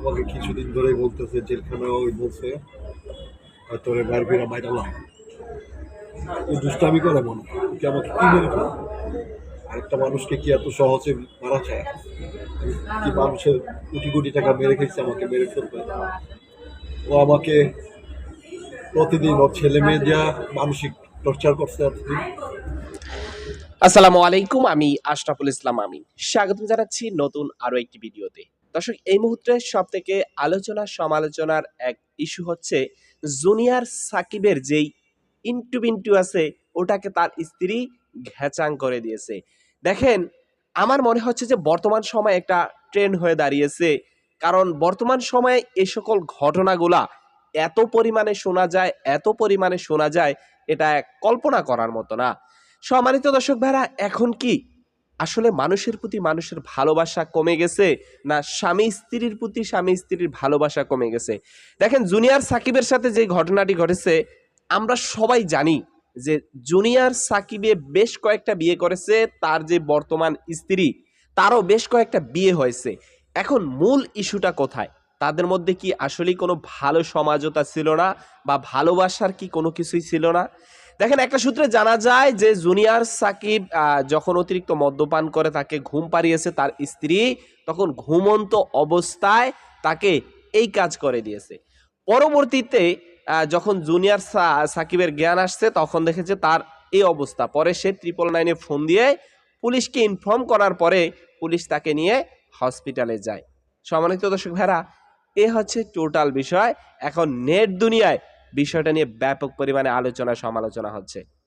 আমাকে কিছুদিন ধরেই বলতেছে জেলখানা ওই বলছে হয়তো ওরে বাইর ও দুষ্টামি করে মনে। কি আমাকে কি মেরে ফেলে আরেকটা মানুষকে কি এত সহজে মারা যায়? কি মানুষের কোটি কোটি টাকা মেরে খেয়েছে আমাকে, মেরে ফেলবে? ও আমাকে প্রতিদিন ওর ছেলে মেয়ে দেওয়া মানসিক টর্চার করছে এতদিন। আসসালামু আলাইকুম, আমি আশরাফুল ইসলাম আমিন। স্বাগত জানাচ্ছি নতুন আরও একটি ভিডিওতে। দর্শক, এই মুহূর্তে সব থেকে আলোচনা, সমালোচনার এক ইস্যু হচ্ছে জুনিয়র সাকিবের যেই ইন্টু বিন্টু আছে, ওটাকে তার স্ত্রী ঘেচাং করে দিয়েছে। দেখেন, আমার মনে হচ্ছে যে বর্তমান সময় একটা ট্রেন্ড হয়ে দাঁড়িয়েছে, কারণ বর্তমান সময়ে এই সকল ঘটনাগুলা এত পরিমাণে শোনা যায়, এত পরিমাণে শোনা যায়, এটা কল্পনা করার মতো না। সম্মানিত দর্শক ভাইরা, এখন কি আসলে মানুষের প্রতি মানুষের ভালোবাসা কমে গেছে না স্বামী স্ত্রীর প্রতি স্বামী স্ত্রীর ভালোবাসা কমে গেছে? দেখেন, জুনিয়র সাকিবের সাথে যে ঘটনাটি ঘটেছে, আমরা সবাই জানি যে জুনিয়র সাকিবে বেশ কয়েকটা বিয়ে করেছে, তার যে বর্তমান স্ত্রী, তারও বেশ কয়েকটা বিয়ে হয়েছে। এখন মূল ইস্যুটা কোথায়? তাদের মধ্যে কি আসলেই কোনো ভালো সমাজতা ছিল না বা ভালোবাসার কি কোনো কিছুই ছিল না? দেখেন, একটা সূত্রে জানা যায় যে জুনিয়র সাকিব যখন অতিরিক্ত মদ্যপান করে, তাকে ঘুম পাড়িয়েছে তার স্ত্রী, তখন ঘুমন্ত অবস্থায় তাকে এই কাজ করে দিয়েছে। পরবর্তীতে যখন জুনিয়র সাকিবের জ্ঞান আসছে, তখন দেখেছে তার এই অবস্থা। পরে সে ট্রিপল নাইনে ফোন দিয়ে পুলিশকে ইনফর্ম করার পরে পুলিশ তাকে নিয়ে হসপিটালে যায়। সম্মানিত দর্শক ভাইরা, এ হচ্ছে টোটাল বিষয়। এখন নেট দুনিয়ায় বিষয়টা নিয়ে ব্যাপক পরিমাণে আলোচনা সমালোচনা হচ্ছে।